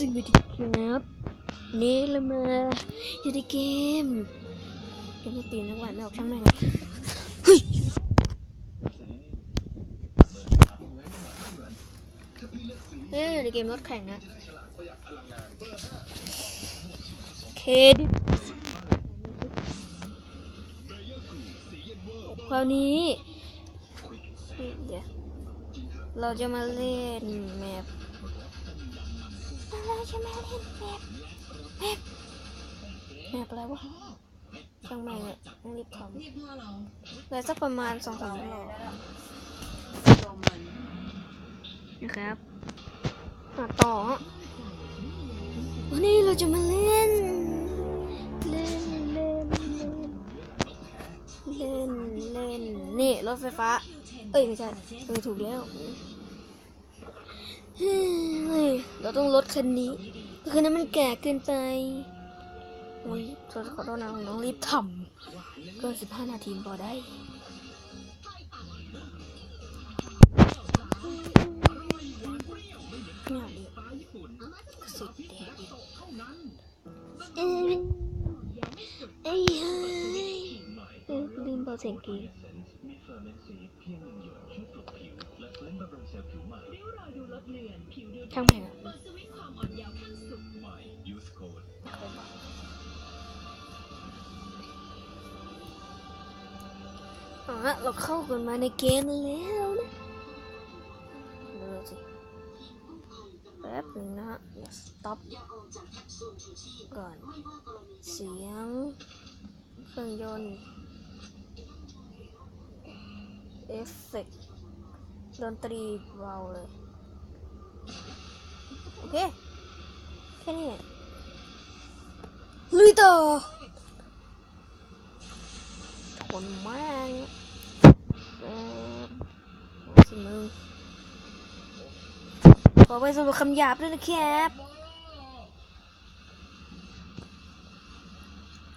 สวัสดีครับนี่เรามาอยู่ในเกมเกมสตรีมนักวันไม่ออกช่างแม่งเฮ้ยเฮ้ยอยู่ในเกมรถแข่งนะเคดิคราวนี้ เดี๋ยว เราจะมาเล่นแมป เราจะมาเล่นแมปแมปแมปอะไรวะช่างแม่งเลยต้องรีบทำเลยสักประมาณสองสามรอบนะครับมาต่อฮะวันนี้เราจะมาเล่น เล่นเล่นเล่นเล่นเล่นนี่รถไฟฟ้า เอ้ยไม่ใช่เออถูกแล้ว เราต้องลดคันนี้คันนั้นมันแก่เกินไปโอ้ยขอขอโทษนะผมต้องรีบทำเกินสิบห้านาทีพอได้เนี่ยดิสุดแดงเอ้ยเอ้ยเฮ้ยเออลืมเบาเสียงกี ช่างแม่งอะอะเราเข้ากันมาในเกมแล้วนะเดี๋ยวสิแป๊บหนึงนะฮะเดี๋ยว stop ก่อน เสียงเครื่องยนต์เอฟเฟกต์ ดนตรีเบาเลย โอเค แค่นี้ลุยต่อทนมากเออสิมึงขอไปสำหรับคำหยาบด้วยนะครับ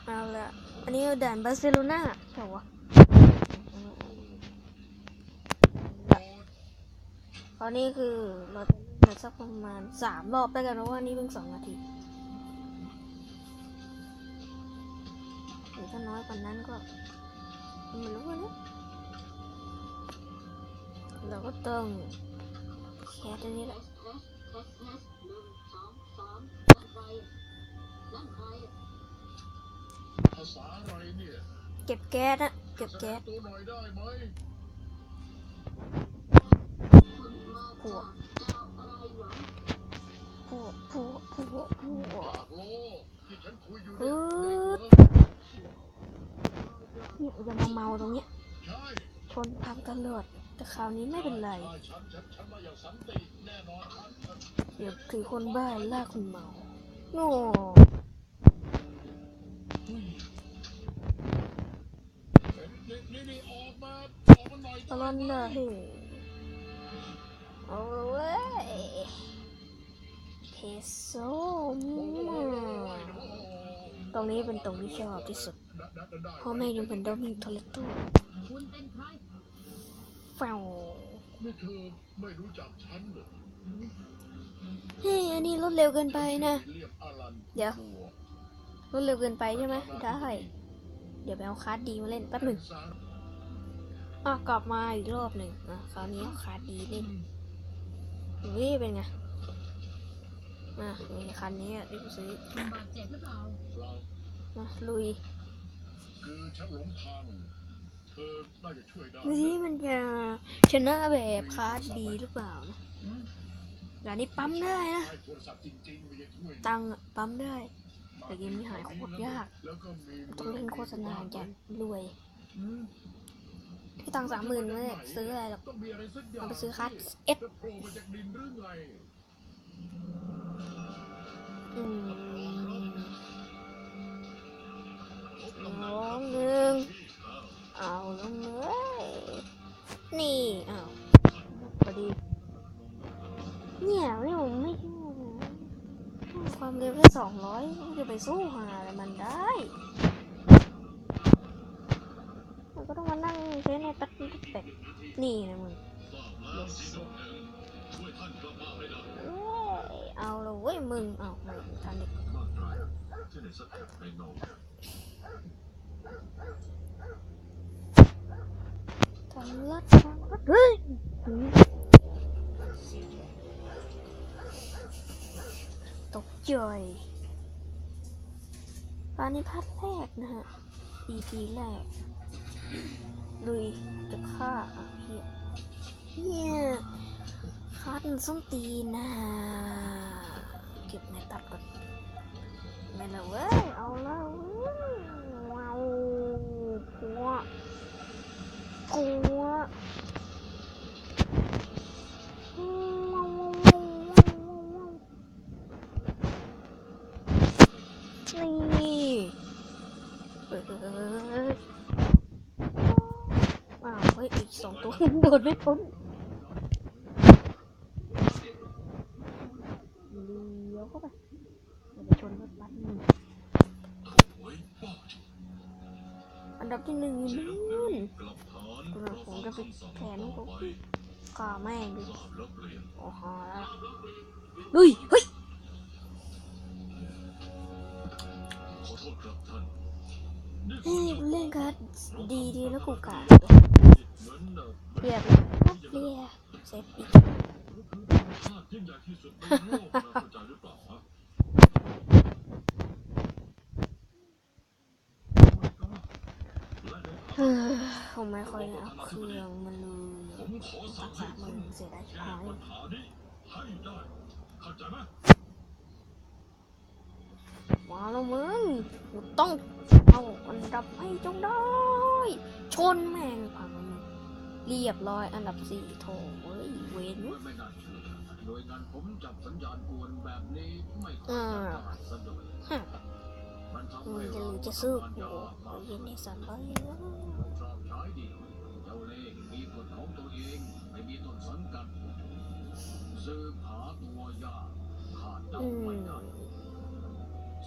เอาละอันนี้ด่านบาร์เซโลนาใช่วะ ตอนนี้คือเราจะเล่นกันสักประมาณสามรอบได้กันเพราะว่านี่เพิ่งสองนาทีหรือถ้าน้อยกว่านั้นก็ไม่รู้นะเราก็ต้องแค่ตัวนี้แหละเนี่ยเก็บแก๊สอะเก็บแก๊ส พวกพวกพวกพวกพวกปากโลที่ฉันคุยอยู่ปึ๊เนี่ยจะมาเมาตรงเนี้ย ชนพังตลอด แต่คราวนี้ไม่เป็นไร เดี๋ยวถือคนบ้าลากคนเมาโง่นี่นี่นี่ออกมาออกมาหน่อยตลอดเลย เอาละเว้ยเทโซตรงนี้เป็นตรงที่ชอบที่สุดเพราะแม่ยังเป็นดอมิงทเลโต้แฟวนี่เธอไม่รู้จักฉันเหรอเฮ้ยอันนี้รถเร็วเกินไปนะ เดี๋ยวรถเร็วเกินไปใช่ไหมได้เดี๋ยวไปเอาคาร์ดดีมาเล่นแป๊บหนึ่งอะกลับมาอีกรอบหนึ่งอะคราวนี้เอาคาร์ดดีเล่น วิเป็นไงอะมีคันนี้อะรีบซื้อเปล่ามาลุยคือฉันหลงทางเธอน่าจะช่วยได้ดูสิมันจะชนะแบบคาร์ดดีหรือเปล่านะด่านนี้ปั๊มได้นะใช้โทรศัพท์จริงๆไม่ใช่ช่วยตังค์อะปั๊มได้ แต่เกมนี้หายโคตรยากแล้วก็มีต้องเล่นโฆษณาจะรวย ที่ตังสามหมื่นไม่ได้ซื้ออะไรหรอกต้องมีอะไรสักอย่างเอาไปซื้อคัสเอสนหรือไงอืมสองหนึ่งเอาลงเลยนี่เอาพอดีเนี่ยไม่ผมไม่ความเร็วแค่สองร้อยจะไปสู้หาอะไรมันได้ มันก็ต้องมานั่ง ใช้ในตัดเป็ดนี่นะมึงเอ้ยเละเว้ยมึงเอาไม่ทันเด็กทำรัดทำรัดเฮ้ยตกใจปานิพัทแรกนะฮะ EP แรก ลุยจะฆ่าอะเฮียเนี่ยคัดส้มตีนะเก็บในตัดก่อนไม่ละเว้ย เอาละเว้ยว้าวกลัวกลัว สองโดดไม่พ้นเลี้ยวเข้าไปเดี๋ยวไปชนรถบัสหนึ่งอันดับที่หนึ่งนู่นกลับฐานกูนะผมจะไปแขนเขาไปก่าแม่งดิโอ้โหแล้วเฮ้ยเฮ้ยนี่เฮ้ยเล่นการ์ดดีดีแล้วกูกาด เหมือนเอ่อเรียบรับเรียเซฟอีกชาติยิ่งใหญ่ที่สุดในโลกนะเข้าฮ่าผมไม่ค่อยเอาเครื่องมันเลยผมขอสั่รักษาคุมืณอเสียดายชิบแก้หายปัญหานี้ให้ได้เข้าใจไหมาแล้วมึงกูต้องเอาอันดับให้จงได้ ชนแม่งพังมึง เรียบร้อยอันดับสี่โถเว้ยเว้นไม่น่าเชื่อโดยงานผมจับสัญญาณกวนแบบนี้ไม่อ่าสะดวกฮะมันทำมึให้งจะเรารู้จะสู้ทำงานกูยากเอามากเย็นในสันไปชอบใช้ดีเจ้าเล่ห์มีกฎของตัวเองไม่มีต้นสังกัดสืบหาตัวยากขาดเดาอืไม่มได้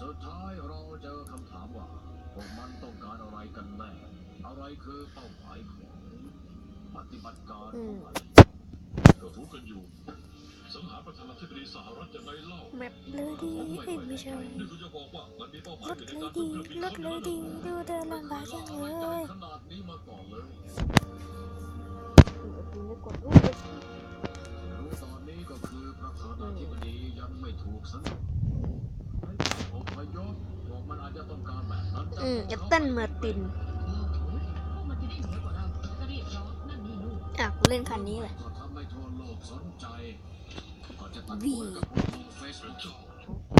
สุดท้ายเราเจอคำถามว่าพวกมันต้องการอะไรกันแน่อะไรคือเป้าหมายของ ปฏิบัติการของมันก็รู้กันอยู่ สังหารประธานาธิบดีสหรัฐยังไงเล่าแมปเลยดีเอ้ยไม่ใช่ นี่คุณจะบอกว่ามันมีเป้าหมายรถอยู่ในเลยการดีขึ้นเครื่องบินรถเลยดีดูเดินลำบากจังเลยขนาดนี้มาก่อนเลยกูไม่กดรูปเลยรู้ตอนนี้ก็คือประธานาธิบดียังไม่ถูกสัญญาให้อพยพพวกมันอาจจะต้องการแบบนั้นอืมเอตเตันเมอร์ตินมั เล่นคันนี้แหละก็ทำให้ทั่วโลกสนใจก็จะตัดตัวกับพวกโลกเฟซบุ๊ก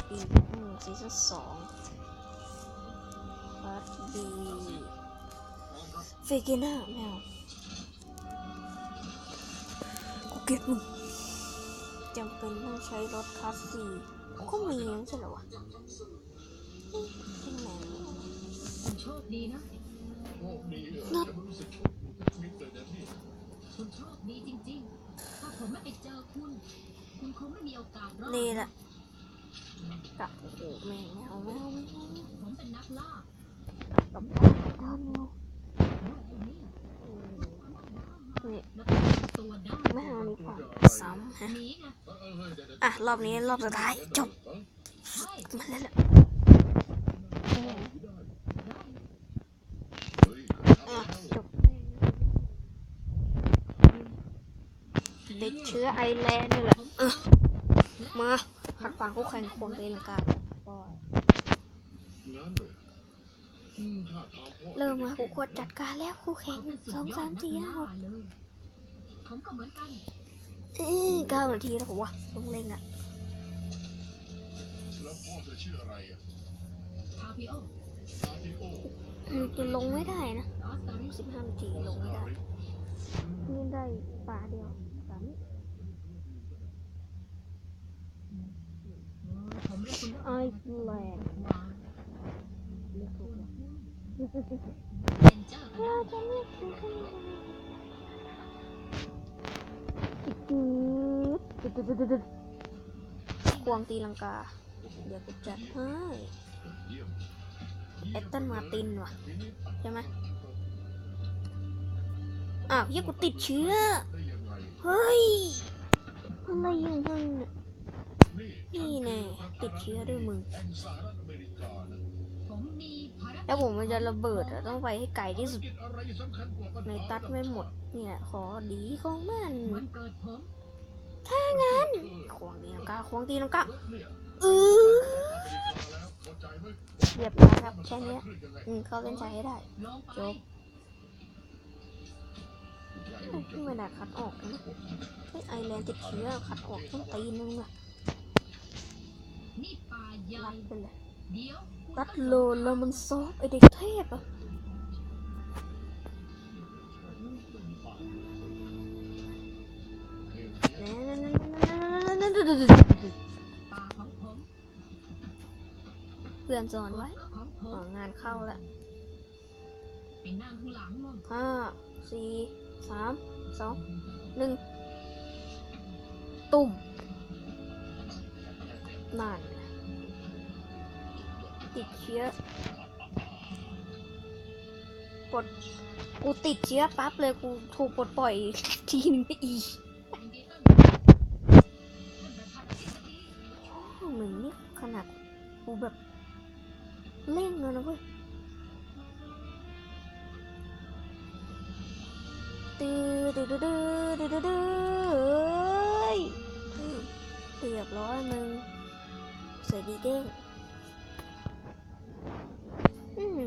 ปีอืมซีซั่นสองฟัดดีเฟเกน่าแมวกูเก็บมึงจำเป็นต้องใช้รถคลาสสี่ก็มีไม่ใช่เหรอวะเอ๊ะที่ไหนวะคุณโชคดีนะโอ้ดีเหรอจะรู้สึกมิตรเลยนะพี่ คุณโชคดีจริงๆ ถ้าผมไม่ไปเจอคุณ คุณคงไม่มีโอกาสรอดนี่แหละกลับโอ้โหแมวแมวแมวแมวผมเป็นนักล่ากับแมวแมวโลกนี้อืมนี่แล้วก็ตัวได้แมวนี่ก่อนซ้ำฮะหนีไงเออเออเฮ้ยเดี๋ยวเดี๋ยวอะ รอบนี้รอบสุดท้ายจบใช่มาแล้วแหละ เฮ้ย อะจบ เด็กเชื้อไอร์แลนด์นี่แหละอะมาขัดขวางคู่แข่งคนตีลังกาปล่อยงั้นเหรออืมถ้าทางพ่อเริ่มมากูควรจัดการแล้วคู่แข่งสองสามสี่ห้าหกเลยผมก็เหมือนกันเอ้ยเก้านาทีแล้วผมว่าต้องเร่งอะแล้วพ่อเธอชื่ออะไรอะคาพิโอซาติโออืมจะลงไม่ได้นะลอสตอรี่สิบห้านาทีลงไม่ได้นี่ได้ป่าเดียว สามผมเรียกคุณว่าไอซ์แลนด์วาง เรียกถูกแล้วเป็นเจ้าก็เราได้จะเรียกคือขึ้นมาอืดตึ๊ดตึ๊ดตึ๊ดตึ๊ดควงตีลังกาเดี๋ยวกูจัดให้เยี่ยมเอตตันมาร์ตินว่ะใช่ไมยังไงเฮ้ยอะไรอยังไงเนี่ยนี่นี่แน่ติดเชื้อด้วยมึง แล้วผมมันจะระเบิดอะต้องไปให้ไกลที่สุด ในตัดไม่หมด เนี่ย ขอดีของมันถ้างั้นควงตีลังกาควงตีลังกาเนี่ยเออแล้วเข้าใจไหมเรียบร้อยครับแค่นี้อืมเข้าเส้นชัยให้ได้จบ ไม่ได้คัดออกนะไอแลนด์ติดเชื้อคัดออกต้องตีนึงอะนี่ป่าใหญ่รัดไปเลยรัดโลแล้วมันซอฟไอเด็กเทพอะป่าของผมเพื่อนสอนไว้ของผอ๋อมงานเข้าแล้วห้าสี่ สามสองหนึ่งตุ่มนั่นติดเชื้อปลดกูติดเชื้อปั๊บเลยกูถูกปลดปล่อยทีนึงไปอีก ตื้อตื้อตื้อตื้อตื้อตื้อตื้อเฮ้ยอืมเรียบร้อยมึงใส่ดีเด้งอืม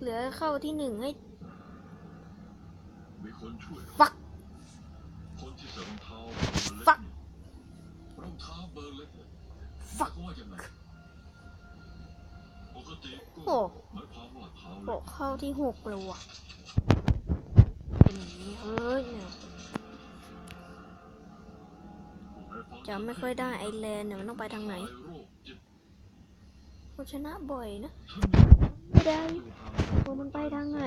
เหลือเข้าที่หนึ่งให้มีคนช่วยฟักคนที่ใส่รองเท้าเบอร์เล็กฟักรองเท้าเบอร์เล็กฟักเขาว่ายังไงปกติก็โอ้หมายความว่าเท้าโปเล็กเข้าที่หกเลยว่ะเป็นอ ย่างนี้เฮ้ยจำไม่ค่อยได้ไอแลนด์เนี่ยมันต้องไปทางไหนโรคจิตกูชนะบ่อยนะ ไม่ได้อยู่ทางว่ามันไปทางไหน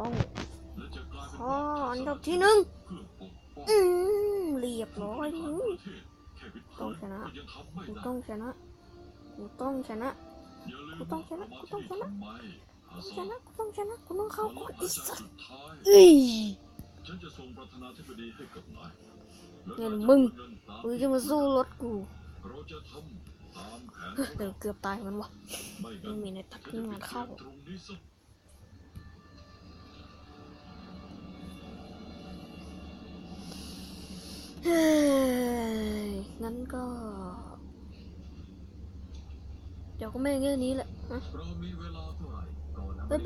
ต้องและจะกลายเป็นอ๋ออันดับที่หนึ่งอืมเรียบร้อยต้องชนะกูต้องชนะกูต้องชนะกูต้องชนะกูต้องชนะ ชนะกูต้องชนะกูต้องเข้าวันกูละไอีหัวใจสัตว์สุดท้ายเอ้ยฉันจะส่งประธานาธิบดีให้กับนายและเงินนายมึงจะเอาเงินตามมึงจะมาสู้รถกูเราจะทำตามแผนเดี๋ยวเกือบตายมันวะไม่ไม่งั้นมีในตักฉันที่จะงานไปเข้าตรงนี้ซะเฮ้ยงั้นก็ เดี๋ยวก็ไม่แค่นี้แหละนะ เรา